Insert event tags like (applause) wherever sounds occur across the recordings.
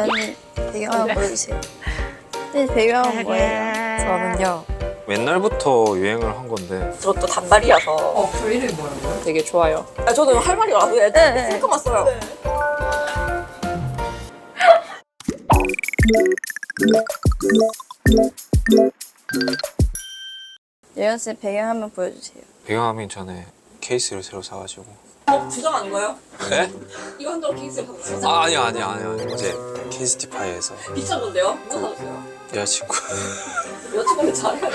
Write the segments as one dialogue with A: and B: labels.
A: 예언님 배경 한번 보여주세요. 네, 배경은 뭐예요?
B: 저는요.
C: 옛날부터 유행을 한 건데
D: 저것도 단발이라서.
B: 어, 그 이름이 뭐라고요? 되게 좋아요.
D: 아, 저는 할 말이 많아요.
A: 네, 네.
D: 셀카만 써요.
A: 예언씨 배경 한번 보여주세요.
C: 배경화면 전에 케이스를 새로 사가지고
D: 어, 부정 아닌가요?
C: 네?
D: 이거 한다고 케이스를 샀어요.
C: 아 아니야 아니야 아니야 어제 케이스티파이에서
D: 비싼 건데요? 누가 사줬어요?
C: 여자친구 (laughs)
D: 여자친구한테 잘해요.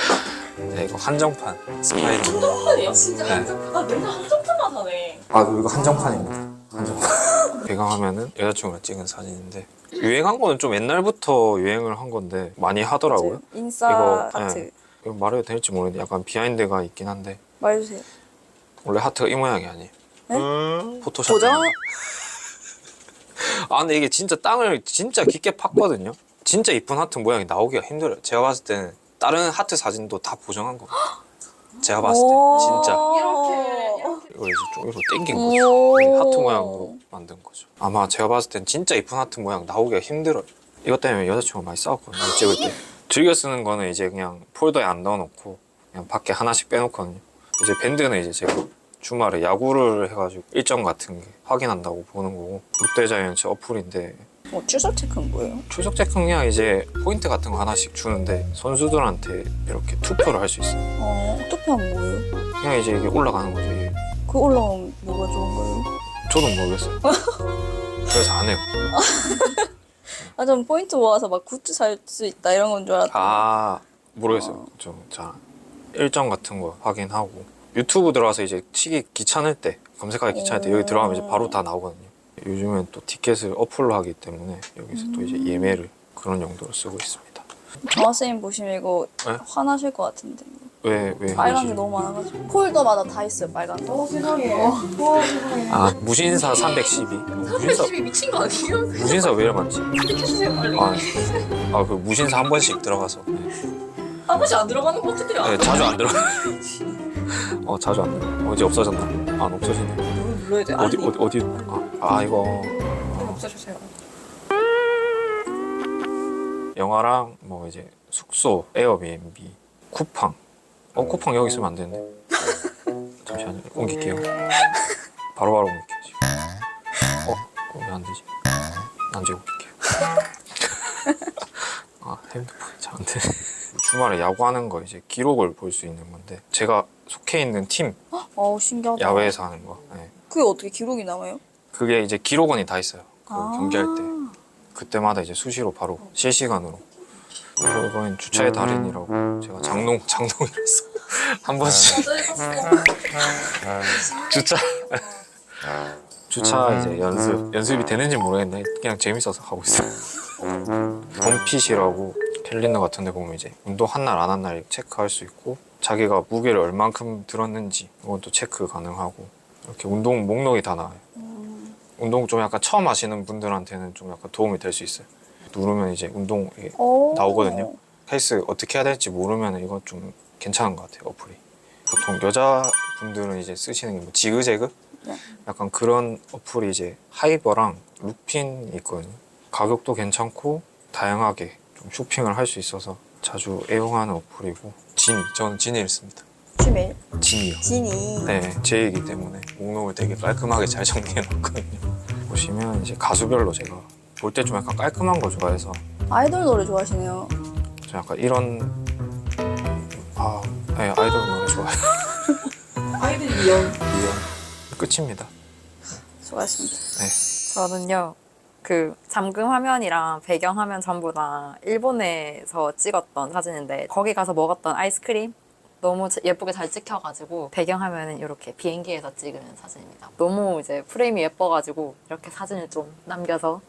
C: 네, 이거 한정판 스파이더
D: 한정판이에요? 진짜
C: 네.
D: 한정판. 아, 맨날 한정판만 사네.
C: 아 이거 한정판입니다 한정판 (laughs) 배경화면은 여자친구랑 찍은 사진인데 유행한 거는 좀 옛날부터 유행을 한 건데 많이 하더라고요
A: 인싸
C: 이거,
A: 하트
C: 네. 이거 말해도 될지 모르겠는데 약간 비하인드가 있긴 한데
A: 말해주세요.
C: 원래 하트가 이 모양이 아니에요
A: 네?
C: 포토샵
A: 보정?
C: 아 근데 이게 진짜 땅을 진짜 깊게 팠거든요. 진짜 이쁜 하트 모양이 나오기가 힘들어요. 제가 봤을 때는 다른 하트 사진도 다 보정한 거 제가 봤을 때 진짜.
D: 이렇게.
C: 이걸 이제 쪽으로 당긴 거죠.
A: 오.
C: 네, 하트 모양으로 만든 거죠. 아마 제가 봤을 땐 진짜 이쁜 하트 모양 나오기가 힘들어요. 이것 때문에 여자친구가 많이 싸웠거든요 이거 찍을 때. 즐겨 쓰는 거는 이제 그냥 폴더에 안 넣어놓고 그냥 밖에 하나씩 빼놓거든요. 이제 밴드는 이제 제가 주말에 야구를 해가지고 일정 같은 게 확인한다고 보는 거고 롯데자이언츠 어플인데
A: 어, 출석 체크는 뭐예요?
C: 출석 체크 그냥 이제 포인트 같은 거 하나씩 주는데 선수들한테 이렇게 투표를 할 수 있어요
A: 어, 투표하면 뭐예요?
C: 그냥 이제 이게 올라가는 거죠 이게.
A: 그 올라오면 뭐가 좋은 거예요?
C: 저도 모르겠어요 (laughs) 그래서 안 해요
A: 아, 전 포인트 모아서 막 굿즈 살 수 있다 이런 건 줄 알았더니
C: 아 모르겠어요. 좀잘 일정 같은 거 확인하고 유튜브 들어가서 이제 치기 귀찮을 때 검색하기 귀찮을 때 여기 들어가면 이제 바로 다 나오거든요. 요즘엔 또 티켓을 어플로 하기 때문에 여기서 또 이제 예매를 그런 용도로 쓰고 있습니다.
A: 정화쌤 보시면 이거
C: 네?
A: 화나실 것 같은데
C: 왜 왜
A: 빨간 게 너무 많아가지고 폴더마다 다 있어요 빨간
C: 거아 무신사 312 무신사
D: 집이 미친 거 아니에요?
C: 무신사 왜 이렇게 많지?
D: 해주세요, 빨리.
C: 아그 무신사 한 번씩 들어가서 네.
D: 한 번씩 안 들어가는 버튼들이
C: 네,
D: 안
C: 자주 안 들어. (laughs) 어 자주 안 들어. 어제 없어졌나? 안 없어지네.
D: 눌러야 돼.
C: 어디 어디 어디? 아, 아 이거
D: 없애주세요.
C: 영화랑 뭐 이제 숙소, 에어비앤비, 쿠팡. 어 쿠팡 여기 있으면 안 되는데. 잠시만요. 옮길게요. 바로바로 옮길게요. 지금. 어? 왜안 되지? 난지 옮길게요. (laughs) 아 핸드폰 이 잘 안 되네. 주말에 야구하는 거 이제 기록을 볼 수 있는 건데 제가 속해 있는 팀
A: 어우 신기하다
C: 야외에서 하는 거. 네.
A: 그게 어떻게 기록이 남아요?
C: 그게 이제 기록원이 다 있어요. 그
A: 아.
C: 경기할 때 그때마다 이제 수시로 바로 실시간으로. 그리고 이번엔 주차의 달인이라고 제가 장롱 장롱이라서 (laughs) 한 번씩 (laughs) 주차 (laughs) 주차 이제 연습 연습이 되는지 모르겠는데 그냥 재밌어서 하고 있어요. 덤핏이라고 캘린더 같은 데 보면 이제 운동 한 날 안 한 날 체크할 수 있고 자기가 무게를 얼만큼 들었는지 또 체크 가능하고 이렇게 운동 목록이 다 나와요. 운동 좀 약간 처음 하시는 분들한테는 좀 약간 도움이 될 수 있어요. 누르면 이제 운동 이게
A: 오.
C: 나오거든요. 헬스 어떻게 해야 될지 모르면 이건 좀 괜찮은 것 같아요 어플이. 보통 여자분들은 이제 쓰시는 게 뭐 지그재그
A: 네.
C: 약간 그런 어플이 이제 하이버랑 루핀이 있거든요. 가격도 괜찮고 다양하게 좀 쇼핑을 할 수 있어서 자주 애용하는 어플이고 지니 저는 지니를 씁니다.
A: 취메일
C: 지니요.
A: 진이
C: 네, 제이기 때문에 목록을 되게 깔끔하게 잘 정리해 놨거든요. 보시면 이제 가수별로 제가 볼 때 좀 약간 깔끔한 거 좋아해서
A: 아이돌 노래 좋아하시네요
C: 저 약간 이런 아, 네, 아이돌 노래 좋아해요.
D: 아이들 이연.
C: 이런 끝입니다.
A: 수고하셨습니다
C: 네.
B: 저는요. 그 잠금 화면이랑 배경 화면 전부 다 일본에서 찍었던 사진인데 거기 가서 먹었던 아이스크림 너무 제- 예쁘게 잘 찍혀가지고 배경 화면은 이렇게 비행기에서 찍은 사진입니다. 너무 이제 프레임이 예뻐가지고 이렇게 사진을 좀 남겨서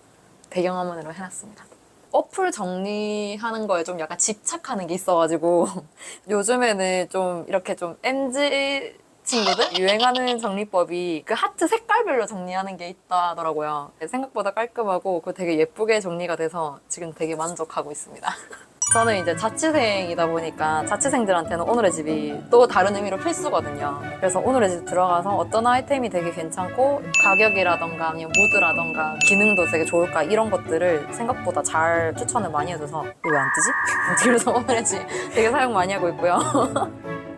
B: 배경 화면으로 해놨습니다. 어플 정리하는 거에 좀 약간 집착하는 게 있어가지고 (laughs) 요즘에는 좀 이렇게 좀 MZ 친구들 (laughs) 유행하는 정리법이 그 하트 색깔별로 정리하는 게 있다더라고요. 생각보다 깔끔하고 그 되게 예쁘게 정리가 돼서 지금 되게 만족하고 있습니다. (laughs) 저는 이제 자취생이다 보니까 자취생들한테는 오늘의 집이 또 다른 의미로 필수거든요. 그래서 오늘의 집 들어가서 어떤 아이템이 되게 괜찮고 가격이라던가 아니면 무드라던가 기능도 되게 좋을까 이런 것들을 생각보다 잘 추천을 많이 해줘서 이거 왜안 뜨지? (laughs) 그래서 오늘의 집 되게 사용 많이 하고 있고요.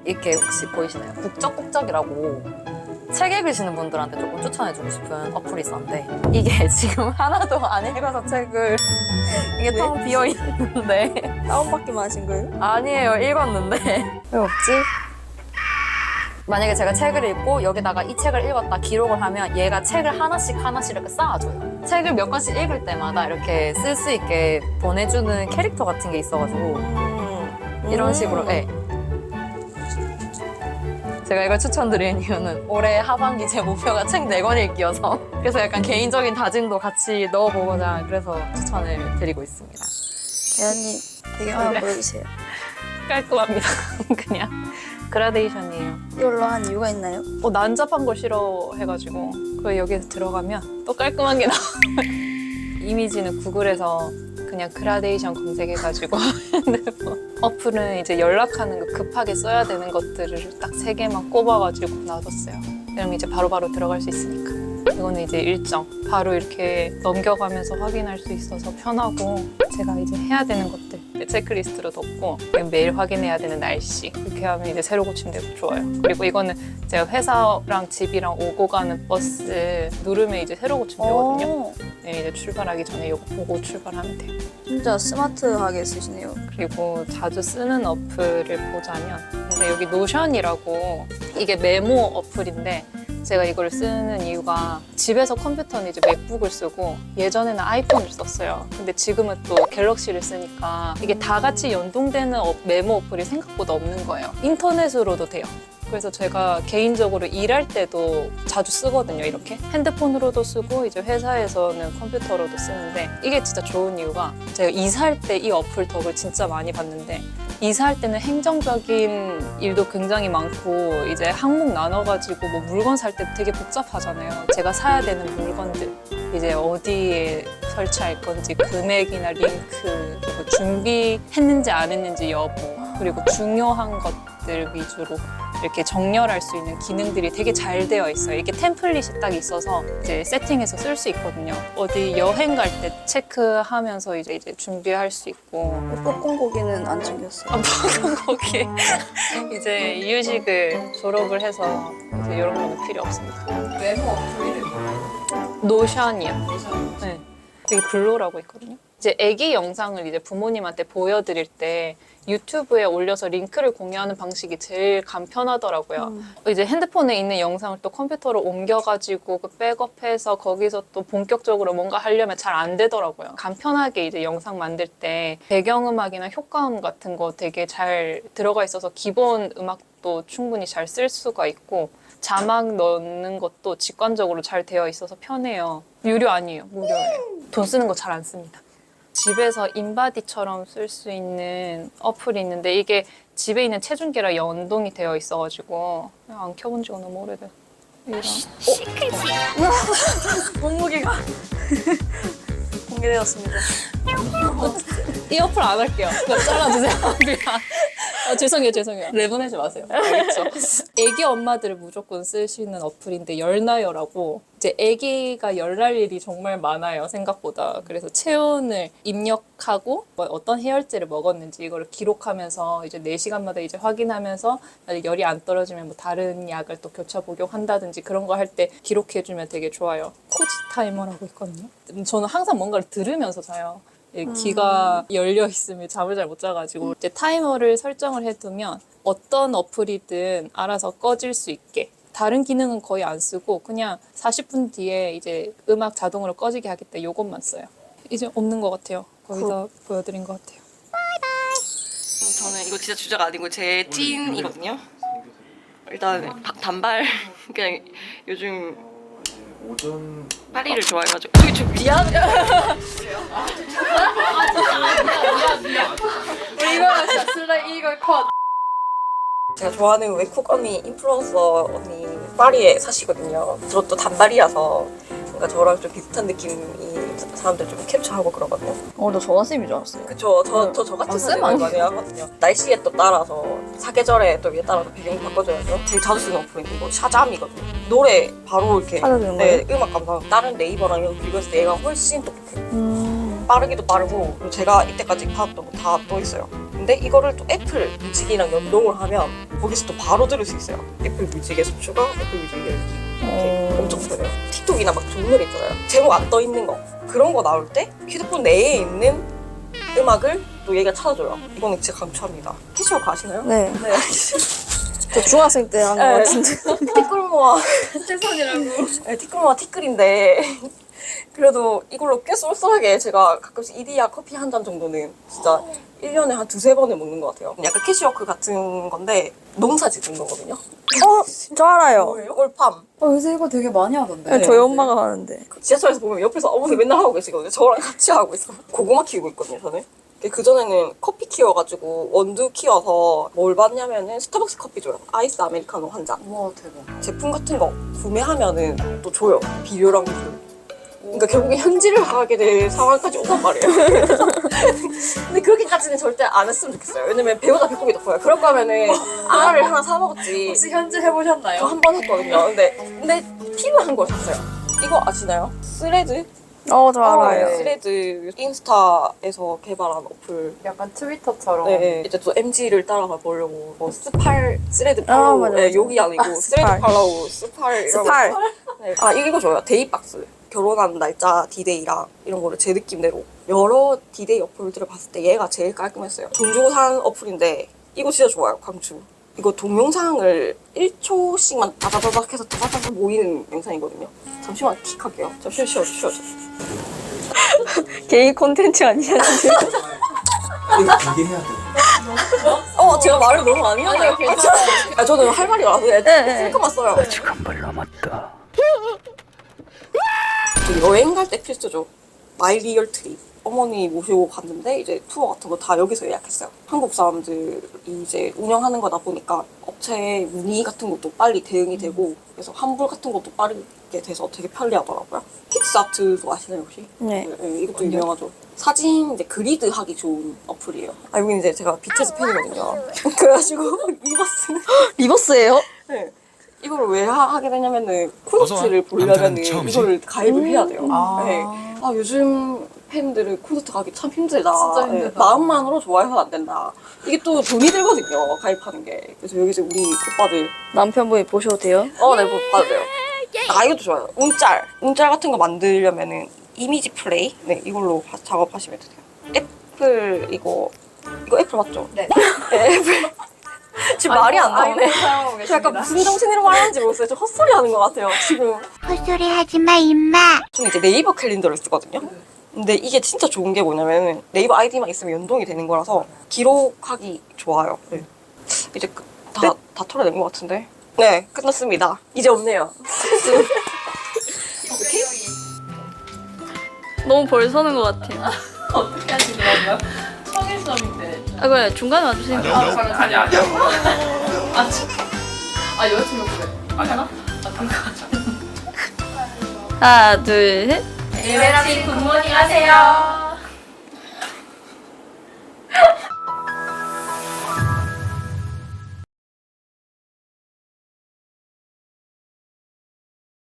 B: 이렇게 혹시 보이시나요? 국적국적이라고 책 읽으시는 분들한테 조금 추천해주고 싶은 어플이 있었는데 이게 (laughs) 지금 하나도 안 읽어서 책을 이게 텅 비어 있는데
A: 다운받기만 하신 거예요?
B: 아니에요 읽었는데 왜 없지? 만약에 제가 책을 읽고 여기다가 이 책을 읽었다 기록을 하면 얘가 책을 하나씩 하나씩 이렇게 쌓아줘요. 책을 몇 권씩 읽을 때마다 이렇게 쓸 수 있게 보내주는 캐릭터 같은 게 있어가지고
A: 음.
B: 이런
A: 음.
B: 식으로 예. 제가 이걸 추천드리는 이유는 올해 하반기 제 목표가 책 4권 읽기여서 그래서 약간 개인적인 다짐도 같이 넣어보고자 그래서 추천을 드리고 있습니다.
A: 대현님 배경 한번 보여주세요.
E: 깔끔합니다. (laughs) 그냥 그라데이션이에요.
A: 이걸로 한 이유가 있나요?
E: 어, 난잡한 거 싫어해가지고 그 여기에 들어가면 또 깔끔한 게 나와요. (laughs) 이미지는 구글에서 그냥 그라데이션 검색해가지고 핸드폰 (laughs) 어플은 이제 연락하는 거 급하게 써야 되는 것들을 딱 세 개만 꼽아가지고 놔뒀어요. 그럼 이제 바로바로 들어갈 수 있으니까. 이거는 이제 일정 바로 이렇게 넘겨가면서 확인할 수 있어서 편하고 제가 이제 해야 되는 것들 체크리스트로 넣고 매일 확인해야 되는 날씨 이렇게 하면 이제 새로 고치면 되고 좋아요. 그리고 이거는 제가 회사랑 집이랑 오고 가는 버스 누르면 이제 새로 고치면 되거든요.
A: 오,
E: 네, 이제 출발하기 전에 이거 보고 출발하면 돼요.
A: 진짜 스마트하게 쓰시네요.
E: 그리고 자주 쓰는 어플을 보자면 근데 여기 노션이라고 이게 메모 어플인데 제가 이걸 쓰는 이유가 집에서 컴퓨터는 이제 맥북을 쓰고 예전에는 아이폰을 썼어요. 근데 지금은 또 갤럭시를 쓰니까 이게 다 같이 연동되는 어- 메모 어플이 생각보다 없는 거예요. 인터넷으로도 돼요. 그래서 제가 개인적으로 일할 때도 자주 쓰거든요, 이렇게. 핸드폰으로도 쓰고, 이제 회사에서는 컴퓨터로도 쓰는데, 이게 진짜 좋은 이유가 제가 이사할 때 이 어플 덕을 진짜 많이 봤는데, 이사할 때는 행정적인 일도 굉장히 많고, 이제 항목 나눠가지고 뭐 물건 살 때 되게 복잡하잖아요. 제가 사야 되는 물건들. 이제 어디에 설치할 건지, 금액이나 링크, 그리고 준비했는지 안 했는지 여부, 그리고 중요한 것들 위주로 이렇게 정렬할 수 있는 기능들이 되게 잘 되어 있어요. 이게 템플릿이 딱 있어서 이제 세팅해서 쓸 수 있거든요. 어디 여행 갈 때 체크하면서 이제 이제 준비할 수 있고
A: 뽀뽀 고기는 안 챙겼어요.
E: 아, 거기 (laughs) 이제 이유식을 졸업을 해서 이제 이런 거는 필요 없습니다.
D: 메모 어플 이름
E: 노션이요. 네. 여기 블로라고 있거든요. 이제 아기 영상을 이제 부모님한테 보여드릴 때 유튜브에 올려서 링크를 공유하는 방식이 제일 간편하더라고요. 이제 핸드폰에 있는 영상을 또 컴퓨터로 옮겨가지고 그 백업해서 거기서 또 본격적으로 뭔가 하려면 잘 안 되더라고요. 간편하게 이제 영상 만들 때 배경음악이나 효과음 같은 거 되게 잘 들어가 있어서 기본 음악도 충분히 잘 쓸 수가 있고 자막 넣는 것도 직관적으로 잘 되어 있어서 편해요. 유료 아니에요. 무료예요. 돈 쓰는 거 잘 안 씁니다. 집에서 인바디처럼 쓸 수 있는 어플이 있는데 이게 집에 있는 체중계랑 연동이 되어 있어가지고 안 켜본 지가 너무 오래돼서 이랑
A: 몸무게가 공개되었습니다.
E: 이 어플 안 할게요. 잘라주세요. (laughs) 그냥. 아, 죄송해요, 죄송해요. 내보내지 마세요. 알겠죠? 애기 엄마들을 무조건 쓰시는 어플인데 열나요라고 이제 애기가 열날 일이 정말 많아요, 생각보다. 그래서 체온을 입력하고 뭐 어떤 해열제를 먹었는지 이걸 기록하면서 이제 4시간마다 이제 확인하면서 열이 안 떨어지면 뭐 다른 약을 또 교차 복용한다든지 그런 거 할 때 기록해주면 되게 좋아요. 코지 타이머라고 있거든요. 음, 저는 항상 뭔가를 들으면서 자요. 이 귀가 열려 있으면 잠을 잘 못 자가지고 이제 타이머를 설정을 해두면 어떤 어플이든 알아서 꺼질 수 있게 다른 기능은 거의 안 쓰고 그냥 40분 뒤에 이제 음악 자동으로 꺼지게 하겠다 요것만 써요. 이제 없는 것 같아요. 거의 다 보여드린 것 같아요.
F: 저는 이거 진짜 주제가 아니고 제 찐이거든요. 일단 바- 단발 (laughs) 그냥 요즘
C: 오전
F: 파리를 좋아해가지고 저기 저 미안. (laughs)
G: 제가 좋아하는 외국 언니 인플루언서 언니 파리에 사시거든요. 저도 단발이라서 뭔가 저랑 좀 비슷한 느낌이 사람들 좀 캡처하고 그러거든요.
A: 어, 나 저한쌤인 줄 알았어요.
G: 그쵸. 저, 저, 저 같은
B: 아,
G: 사진
B: 쌤
G: 많이 하거든요. 날씨에 또 따라서 사계절에 또 위에 따라서 배경 바꿔줘야죠. 제일 자주 쓰는 어플인데 이거 샤잠이거든요. 노래 바로 이렇게
A: 찾아주는
G: 네, 음악 감상. 다른 네이버랑 이거 비교했을 때 얘가 훨씬 똑똑해요.
A: 음.
G: 빠르기도 빠르고 그리고 제가 이때까지 받았던 거다떠 있어요. 근데 이거를 또 애플 뮤직이랑 연동을 하면 거기서 또 바로 들을 수 있어요. 애플 뮤직에서 추가, 애플 뮤직에 이렇게
A: 어.
G: 엄청 편해요. 틱톡이나 막 노래 있잖아요. 제목 안 떠 있는 거 그런 거 나올 때 휴대폰 내에 있는 음악을 또 얘가 찾아줘요. 이거는 진짜 강추합니다. 캐시워크 아시나요?
A: 네.
G: 네.
A: 저 중학생 때 한 거
G: 네.
A: 같은데. (laughs)
G: 티끌모아 (laughs) 최선이라고. 네, 티끌모아 티끌인데 그래도 이걸로 꽤 쏠쏠하게 제가 가끔씩 이디야 커피 한 잔 정도는 진짜 1년에 한 두세 번을 먹는 것 같아요. 약간 캐시워크 같은 건데 농사 짓는 거거든요.
A: 어, 저 알아요.
G: 뭐예요? 올팜.
B: 어, 요새 이거 되게 많이 하던데.
A: 네, 저희 엄마가 하는데.
G: 그 지하철에서 보면 옆에서 어머니 맨날 하고 계시거든요. 저랑 같이 하고 있어요. 고구마 키우고 있거든요, 저는. 그 전에는 커피 키워가지고 원두 키워서 뭘 받냐면은 스타벅스 커피 줘요. 아이스 아메리카노 한 잔.
B: 우와, 대박.
G: 제품 같은 거 구매하면은 또 줘요. 비료랑 비료. 그러니까 결국에 현질을 하게 될 상황까지 온단 말이에요. (laughs) 근데 그렇게까지는 절대 안 했으면 좋겠어요. 왜냐면 배우다 배꼽이 높아요. 그럴 거면은 알을 하나 사 먹었지.
B: 혹시 현재 해보셨나요?
G: 저 한 번 했거든요. 근데 근데 팁을 한 걸 샀어요. 이거 아시나요? 스레드?
A: 어, 저
G: 네,
A: 알아요.
G: 스레드 인스타에서 개발한 어플.
B: 약간 트위터처럼.
G: 네, 네. 이제 또 MG를 따라가 보려고 뭐 스팔 스레드
A: 아,
G: 팔로우
A: 맞아,
G: 네,
A: 맞아.
G: 욕이 아니고 스레드
A: 스팔.
G: 팔로우 스팔.
A: 스팔.
G: 네. 아 이거 좋아요 데이박스 결혼한 날짜 디데이랑 이런 거를 제 느낌대로 여러 디데이 어플들을 봤을 때 얘가 제일 깔끔했어요 돈 주고 산 어플인데 이거 진짜 좋아요 강추 이거 동영상을 1초씩만 다다다닥 해서 다다다닥 모이는 영상이거든요 잠시만 킥 할게요 잠시만 쉬어 쉬어 쉬어 (laughs)
A: 개인 콘텐츠 아니야, 지금?
H: 이게 해야 돼.
G: 어 제가 말을 너무 많이 하네요 아, 저는 할 말이 많아서. 쓸것만 써요
H: 한발 남았다.
G: 그 여행 갈 때 필수죠. 마이 리얼 트립. 어머니 모시고 갔는데 이제 투어 같은 거 다 여기서 예약했어요. 한국 사람들이 이제 운영하는 거다 보니까 업체 문의 같은 것도 빨리 대응이 되고 그래서 환불 같은 것도 빠르게 돼서 되게 편리하더라고요. 픽스아트도 아시나요 혹시?
A: 네.
G: 네, 이것도 유명하죠. 사진 이제 그리드 하기 좋은 어플이에요. 아 여기 이제 제가 BTS 팬이거든요. (laughs) 그래가지고 (laughs) 리버스
A: 리버스예요?
G: 네. 이거를 왜 하, 게 되냐면은 콘서트를. 보려면은? 이거를 가입을 해야 돼요.
B: 아.
G: 네. 아 요즘 팬들은 콘서트 가기 참 힘들다.
B: 진짜
G: 네,
B: 힘들다.
G: 마음만으로 좋아해서는 안 된다. 이게 또 돈이 들거든요. 가입하는 게. 그래서 여기서 우리 오빠들
A: 남편분이 보셔도 돼요?
G: 어, 네, 뭐 봐도 돼요. 아, 이것도 좋아요. 운짤. 운짤 같은 거 만들려면은 이미지 플레이? 네, 이걸로 바- 작업하시면 돼요. 애플, 이거, 이거 애플 맞죠?
B: 네.
G: 네, 애플. 지금 말이 안 나오네. 저 (laughs) 약간 무슨 정신으로 말하는지 모르겠어요. 저 헛소리 하는 것 같아요, 지금.
I: 헛소리 하지 마, 임마.
G: 저는 이제 네이버 캘린더를 쓰거든요. 근데 이게 진짜 좋은 게 뭐냐면 네이버 아이디만 있으면 연동이 되는 거라서 기록하기 좋아요. 네. 이제 그- 다, 다 털어낸 것 같은데. 네, 끝났습니다. 이제 없네요. (laughs)
A: 너무 벌 서는 것 같아요. (laughs)
D: 어떻게 하시는 건가요? 청일점인데.
A: 아, 그래, 중간에 와주시면 돼요.
D: 아, 잠깐. 아니, 아니야. 아, 참. 아, 여자친구 그래. 하나? 아, 잠깐.
A: 하나, 둘, 셋.
D: 일베라팀 굿모닝 하세요.